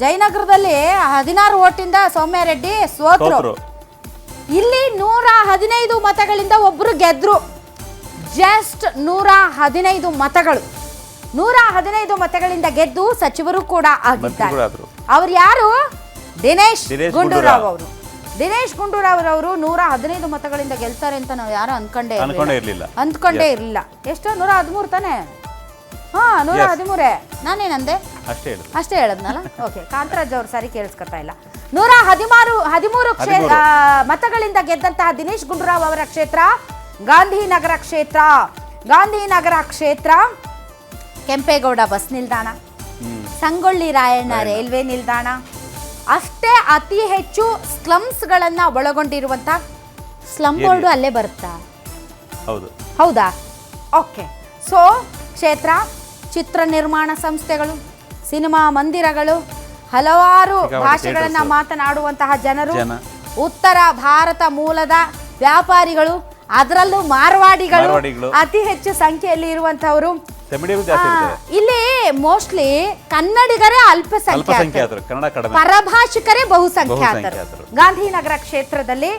ಜಯನಗರದಲ್ಲಿ ಹದಿನಾರು ಓಟಿಂದ ಸೌಮ್ಯ ರೆಡ್ಡಿ ಸೋತ್ರು. ಇಲ್ಲಿ ನೂರ ಹದಿನೈದು ಮತಗಳಿಂದ ಒಬ್ರು ಗೆದ್ರು. ಜಸ್ಟ್ ನೂರ ಹದಿನೈದು ಮತಗಳು. ನೂರ ಹದಿನೈದು ಮತಗಳಿಂದ ಗೆದ್ದು ಸಚಿವರು ಕೂಡ ಆಗಿದ್ದಾರೆ. ಅವ್ರು ಯಾರು? ದಿನೇಶ್ ಗುಂಡೂರಾವ್. ಅವರು. ದಿನೇಶ್ ಗುಂಡೂರಾವ್ ಅವರು ನೂರ ಹದಿನೈದು ಮತಗಳಿಂದ ಗೆಲ್ತಾರೆ ಅಂತ ನಾವು ಯಾರು ಅನ್ಕೊಂಡೇ. ಅನ್ಕೊಂಡೇ ಇರಲಿಲ್ಲ. ಎಷ್ಟು ನೂರ ಹದಿಮೂರು ತಾನೇ? ಹಾ ನೂರ Yes. ಹದಿಮೂರೇ. ನಾನೇನಂದೆ? ಅಷ್ಟೇ ಹೇಳು. ಅಷ್ಟೇ ಹೇಳದ್ನಲ್ಲ? ಓಕೆ ಕಾಂತರಾಜ್ ಅವ್ರು ಸರಿ ಕೇಳಿಸ್ಕೊತಾ ಇಲ್ಲ. ನೂರ ಹದಿಮಾರು ಹದಿಮೂರು ಕ್ಷೇ ಹದಿಮೂರು. ಆ, ಮತಗಳಿಂದ ಗೆದ್ದಂತಹ ದಿನೇಶ್ ಗುಂಡೂರಾವ್ ಅವರ ಕ್ಷೇತ್ರ ಗಾಂಧಿನಗರ ಕ್ಷೇತ್ರ ಗಾಂಧಿನಗರ ಕ್ಷೇತ್ರ ಕೆಂಪೇಗೌಡ ಬಸ್ ನಿಲ್ದಾಣ ಸಂಗೊಳ್ಳಿ ರಾಯಣ್ಣ ರೈಲ್ವೆ ನಿಲ್ದಾಣ ಅಷ್ಟೇ ಅತಿ ಹೆಚ್ಚು ಸ್ಲಮ್ಸ್ಗಳನ್ನು ಒಳಗೊಂಡಿರುವಂತ ಸ್ಲಮ್ ಬೋರ್ಡ್ ಅಲ್ಲೇ ಬರುತ್ತಾ? ಹೌದು. ಹೌದಾ? ಓಕೆ ಸೊ ಕ್ಷೇತ್ರ ಚಿತ್ರ ನಿರ್ಮಾಣ ಸಂಸ್ಥೆಗಳು ಸಿನಿಮಾ ಮಂದಿರಗಳು ಹಲವಾರು ಭಾಷೆಗಳನ್ನು ಮಾತನಾಡುವಂತಹ ಜನರು ಉತ್ತರ ಭಾರತ ಮೂಲದ ವ್ಯಾಪಾರಿಗಳು ಅದರಲ್ಲೂ ಮಾರ್ವಾಡಿಗಳು. ಅತಿ ಹೆಚ್ಚು ಸಂಖ್ಯೆಯಲ್ಲಿ ಇರುವಂತವರು ಇಲ್ಲಿ ಮೋಸ್ಟ್ಲಿ ಕನ್ನಡಿಗರೇ ಅಲ್ಪಸಂಖ್ಯಾತರು. ಪರಭಾಷಿಕರೇ ಬಹುಸಂಖ್ಯಾತರು. ಬಹುಸಂಖ್ಯಾತರು. ಗಾಂಧಿನಗರ ಕ್ಷೇತ್ರದಲ್ಲಿ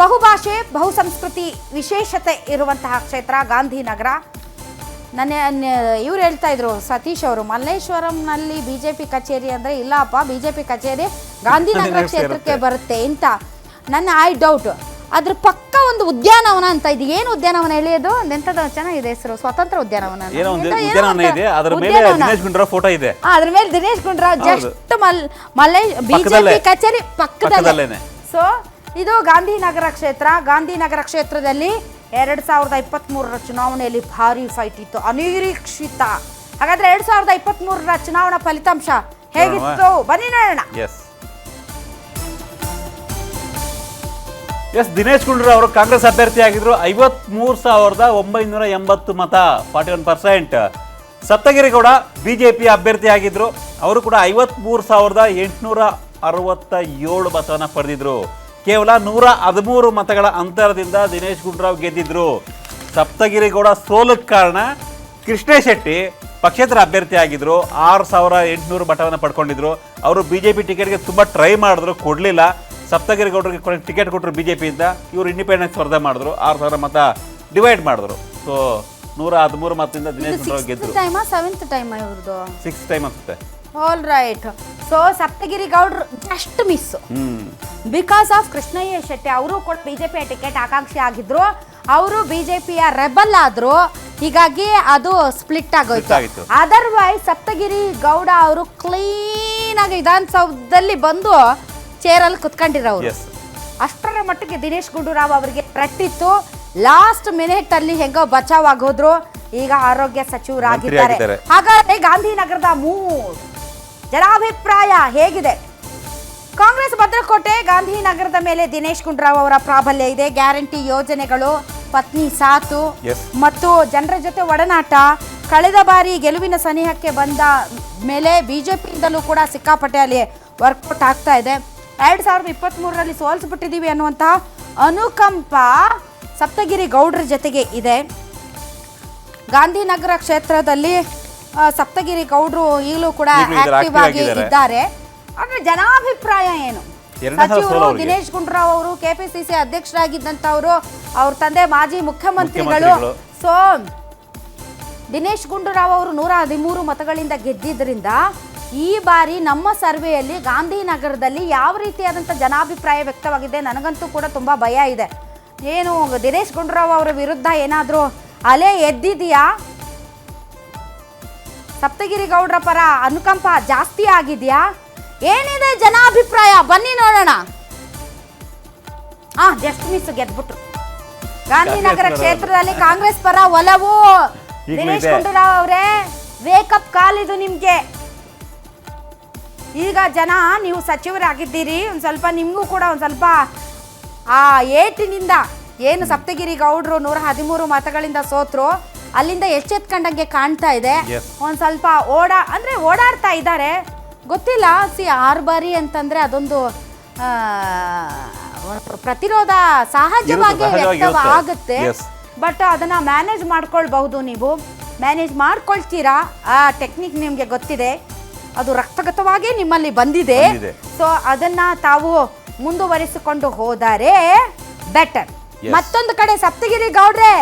ಬಹುಭಾಷೆ ಬಹುಸಂಸ್ಕೃತಿ ವಿಶೇಷತೆ ಇರುವಂತಹ ಕ್ಷೇತ್ರ ಗಾಂಧಿನಗರ. ನನ್ನ ಇವ್ರು ಹೇಳ್ತಾ ಇದ್ರು ಸತೀಶ್ ಅವರು ಮಲ್ಲೇಶ್ವರಂನಲ್ಲಿ ಬಿಜೆಪಿ ಕಚೇರಿ ಅಂದ್ರೆ ಇಲ್ಲಪ್ಪ ಬಿಜೆಪಿ ಕಚೇರಿ ಗಾಂಧಿನಗರ ಕ್ಷೇತ್ರಕ್ಕೆ ಬರುತ್ತೆ ಇಂತ ನನ್ನ ಐ ಡೌಟ್. ಅದ್ರ ಪಕ್ಕ ಒಂದು ಉದ್ಯಾನವನ ಅಂತ ಇದು. ಏನು ಉದ್ಯಾನವನ ಹೇಳಿ ಅದು? ಎಂಥದ್ದು ಚೆನ್ನಾಗಿದೆ ಹೆಸರು? ಸ್ವತಂತ್ರ ಉದ್ಯಾನವನ ಫೋಟೋ ಇದೆ. ಅದ್ರ ಮೇಲೆ ದಿನೇಶ್ ಗುಂಡ್ರಾವ್ ಜಸ್ಟ್ ಮಲ್ ಮಲ್ಲೇ ಬಿಜೆಪಿ. ಕಚೇರಿ ಪಕ್ಕದಲ್ಲೇ. ಸೊ ಇದು ಗಾಂಧಿನಗರ ಕ್ಷೇತ್ರ. ಗಾಂಧಿನಗರ ಕ್ಷೇತ್ರದಲ್ಲಿ ಎರಡ್ ಸಾವಿರದ ಇಪ್ಪತ್ತ್ ಮೂರರ ಚುನಾವಣೆಯಲ್ಲಿ ಭಾರಿ ಫೈಟ್ ಇತ್ತು. ಅನಿರೀಕ್ಷಿತ. ಹಾಗಾದ್ರೆ ಎರಡ್ ಸಾವಿರದ ಇಪ್ಪತ್ತ್ ಮೂರರ ಚುನಾವಣಾ ಫಲಿತಾಂಶ ಹೇಗಿತ್ತು? ಬನ್ನಿ ನೋಡೋಣ. ಎಸ್ ಎಸ್ ದಿನೇಶ್ ಗುಂಡೂರು ಅವರು ಕಾಂಗ್ರೆಸ್ ಅಭ್ಯರ್ಥಿ ಆಗಿದ್ರು. ಐವತ್ಮೂರು ಸಾವಿರದ ಒಂಬೈನೂರ ಎಂಬತ್ತು ಮತ forty one percent Saptagiri Gowda BJP ಅಭ್ಯರ್ಥಿ ಆಗಿದ್ರು. ಅವರು ಕೂಡ ಐವತ್ಮೂರು ಸಾವಿರದ ಎಂಟುನೂರ ಅರವತ್ತ ಏಳು ಮತವನ್ನು ಪಡೆದಿದ್ರು. ಕೇವಲ ನೂರ ಹದಿಮೂರು ಮತಗಳ ಅಂತರದಿಂದ ದಿನೇಶ್ ಗುಂಡೂರಾವ್ ಗೆದ್ದಿದ್ರು. ಸಪ್ತಗಿರಿ ಗೌಡ ಸೋಲಕ್ಕೆ ಕಾರಣ ಕೃಷ್ಣ ಶೆಟ್ಟಿ ಪಕ್ಷೇತರ ಅಭ್ಯರ್ಥಿ ಆಗಿದ್ರು. ಆರು ಸಾವಿರ ಎಂಟುನೂರು ಮಠವನ್ನು ಪಡ್ಕೊಂಡಿದ್ರು. ಅವರು ಬಿ ಜೆ ಪಿ ಟಿಕೆಟ್ಗೆ ತುಂಬ ಟ್ರೈ ಮಾಡಿದ್ರು ಕೊಡಲಿಲ್ಲ. ಸಪ್ತಗಿರಿ ಗೌಡರಿಗೆ ಟಿಕೆಟ್ ಕೊಟ್ಟರು ಪಿಯಿಂದ ಇವರು ಇಂಡಿಪೆಂಡೆನ್ಸ್ ಸ್ಪರ್ಧೆ ಮಾಡಿದ್ರು. ಆರು ಸಾವಿರ ಮತ ಡಿವೈಡ್ ಮಾಡಿದ್ರು. ಸೊ ನೂರ ಹದಿಮೂರು ಮತದಿಂದ ದಿನೇಶ್ ಗುಂಡೂರಾವ್ ಗೆದ್ದರು ಟೈಮಾ ಸೆವೆಂತ್ ಟೈಮ್ ಇವ್ರದ್ದು ಸಿಕ್ಸ್ ಟೈಮ್ ಅನ್ಸುತ್ತೆ. ಆಲ್ ರೈಟ್ ಸೊ ಸಪ್ತಗಿರಿ ಗೌಡ್ರು just miss because of Krishnaiah Shetty ಅವರು ಕೂಡ ಬಿಜೆಪಿಯ ಟಿಕೆಟ್ ಆಕಾಂಕ್ಷಿ ಆಗಿದ್ರು. ಅವರು ಬಿಜೆಪಿಯ ರೆಬಲ್ ಆದ್ರು. ಹೀಗಾಗಿ ಅದು ಸ್ಪ್ಲಿಟ್ ಆಗೋಯ್ತು. ಅದರ್ವೈಸ್ ಸಪ್ತಗಿರಿ ಗೌಡ ಅವರು ಕ್ಲೀನ್ ಆಗಿ ವಿಧಾನಸೌಧದಲ್ಲಿ ಬಂದು ಚೇರಲ್ಲಿ ಕುತ್ಕೊಂಡಿರೋರು ಅಷ್ಟರ ಮಟ್ಟಿಗೆ ದಿನೇಶ್ ಗುಂಡೂರಾವ್ ಅವರಿಗೆ ರಟ್ಟಿತ್ತು. ಲಾಸ್ಟ್ ಮಿನಿಟ್ ಅಲ್ಲಿ ಹೆಂಗೋ ಬಚಾವ್ ಆಗೋದ್ರು ಈಗ ಆರೋಗ್ಯ ಸಚಿವರಾಗಿದ್ದಾರೆ. ಹಾಗಾದ್ರೆ ಗಾಂಧಿನಗರದ ಮೂರು ಜನಾಭಿಪ್ರಾಯ ಹೇಗಿದೆ? ಕಾಂಗ್ರೆಸ್ ಭದ್ರಕೋಟೆ ಗಾಂಧಿನಗರದ ಮೇಲೆ ದಿನೇಶ್ ಗುಂಡೂರಾವ್ ಅವರ ಪ್ರಾಬಲ್ಯ ಇದೆ. ಗ್ಯಾರಂಟಿ ಯೋಜನೆಗಳು ಪತ್ನಿ ಸಾತು ಮತ್ತು ಜನರ ಜೊತೆ ಒಡನಾಟ. ಕಳೆದ ಬಾರಿ ಗೆಲುವಿನ ಸನಿಹಕ್ಕೆ ಬಂದ ಮೇಲೆ ಬಿಜೆಪಿಯಿಂದಲೂ ಕೂಡ ಸಿಕ್ಕಾಪಟ್ಟೆ ಅಲ್ಲಿ ವರ್ಕೌಟ್ ಆಗ್ತಾ ಇದೆ. ಎರಡು ಸಾವಿರದ ಇಪ್ಪತ್ತ್ಮೂರರಲ್ಲಿ ಸೋಲಿಸ್ಬಿಟ್ಟಿದ್ದೀವಿ ಅನ್ನುವಂತಹ ಅನುಕಂಪ ಸಪ್ತಗಿರಿ ಗೌಡ್ರ ಜೊತೆಗೆ ಇದೆ. ಗಾಂಧಿನಗರ ಕ್ಷೇತ್ರದಲ್ಲಿ ಸಪ್ತಗಿರಿ ಗೌಡ್ರು ಈಗಲೂ ಕೂಡ ಆಕ್ಟಿವ್ ಆಗಿ. ಇದ್ದಾರೆ. ಆದ್ರೆ ಜನಾಭಿಪ್ರಾಯ ಏನು? ಸಚಿವರು. ದಿನೇಶ್ ಗುಂಡೂರಾವ್ ಅವರು ಕೆಪಿಸಿಸಿ ಅಧ್ಯಕ್ಷರಾಗಿದ್ದಂಥವರು ಅವ್ರ ತಂದೆ ಮಾಜಿ ಮುಖ್ಯಮಂತ್ರಿಗಳು. ಮುಖ್ಯಮಂತ್ರಿಗಳು. ಸೊ ದಿನೇಶ್ ಗುಂಡೂರಾವ್ ಅವರು ನೂರ ಹದಿಮೂರು ಮತಗಳಿಂದ ಗೆದ್ದಿದ್ದರಿಂದ ಈ ಬಾರಿ ನಮ್ಮ ಸರ್ವೆಯಲ್ಲಿ ಗಾಂಧಿನಗರದಲ್ಲಿ ಯಾವ ರೀತಿಯಾದಂಥ ಜನಾಭಿಪ್ರಾಯ ವ್ಯಕ್ತವಾಗಿದೆ ನನಗಂತೂ ಕೂಡ ತುಂಬ ಭಯ ಇದೆ. ಏನು ದಿನೇಶ್ ಗುಂಡೂರಾವ್ ಅವರ ವಿರುದ್ಧ ಏನಾದರೂ ಅಲೆ ಎದ್ದಿದೆಯಾ? ಸಪ್ತಗಿರಿ ಗೌಡ್ರ ಪರ ಅನುಕಂಪ ಜಾಸ್ತಿ ಆಗಿದೆಯಾ? ಏನಿದೆ ಜನಾಭಿಪ್ರಾಯ? ಬನ್ನಿ ನೋಡೋಣ. ಆ ಜಸ್ಟ್ ಮಿಸ್ ಗೆದ್ಬಿಟ್ರು. ಗಾಂಧಿನಗರ ಕ್ಷೇತ್ರದಲ್ಲಿ ಕಾಂಗ್ರೆಸ್ ಪರ ಒಲವು. ದಿನೇಶ್ ಗುಂಡೂರಾವ್ ಅವರೇ ವೇಕಪ್ ಕಾಲ್ ಇದು ನಿಮ್ಗೆ. ಈಗ ಜನ ನೀವು ಸಚಿವರಾಗಿದ್ದೀರಿ ಒಂದ್ ಸ್ವಲ್ಪ ನಿಮಗೂ ಕೂಡ ಒಂದ್ ಸ್ವಲ್ಪ ಆ ಏಟಿನಿಂದ ಏನು ಸಪ್ತಗಿರಿ ಗೌಡ್ರು ನೂರ ಹದಿಮೂರು ಮತಗಳಿಂದ ಸೋತ್ರು ಅಲ್ಲಿಂದ ಎಚ್ಚೆತ್ಕೊಂಡಂಗೆ ಕಾಣ್ತಾ ಇದೆ. ಒಂದು ಸ್ವಲ್ಪ ಓಡಾ ಅಂದ್ರೆ ಓಡಾಡ್ತಾ ಇದ್ದಾರೆ. ಗೊತ್ತಿಲ್ಲ. ಸಿ ಆರು ಬಾರಿ ಅಂತಂದ್ರೆ ಅದೊಂದು ಪ್ರತಿರೋಧ ಸಹಜವಾಗಿ ಇರುತ್ತೆ, ಸಹಜವಾಗಿ ವ್ಯಕ್ತವ ಇರುತ್ತೆ. ಆಗುತ್ತೆ ಬಟ್ ಅದನ್ನ ಮ್ಯಾನೇಜ್ ಮಾಡ್ಕೊಳ್ಬಹುದು ನೀವು. ಮ್ಯಾನೇಜ್ ಮಾಡ್ಕೊಳ್ತೀರಾ? ಆ ಟೆಕ್ನಿಕ್ ನಿಮಗೆ ಗೊತ್ತಿದೆ. ಅದು ರಕ್ತಗತವಾಗಿ ನಿಮ್ಮಲ್ಲಿ ಬಂದಿದೆ. ಸೊ ಅದನ್ನ ತಾವು ಮುಂದುವರಿಸಿಕೊಂಡು ಹೋದರೆ ಬೆಟರ್ ಮತ್ತೊಂದು ಕಡೆ ಸಪ್ತಗಿರಿ ಗೌಡ್ರೆ.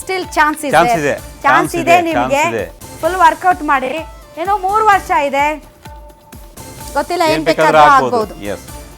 ಸ್ಟಿಲ್ ಚಾನ್ಸ್ ಇದೆ. ಚಾನ್ಸ್ ಇದೆ. ಇದೆ. ನಿಮಗೆ. ಫುಲ್ ವರ್ಕೌಟ್ ಮಾಡಿ. ಏನೋ ಮೂರು ವರ್ಷ ಇದೆ. ಗೊತ್ತಿಲ್ಲ ಏನ್ ಬೇಕಾದ್ರೂ ಆಗ್ಬೋದು. ಆಗ್ಬೋದು. ಎಸ್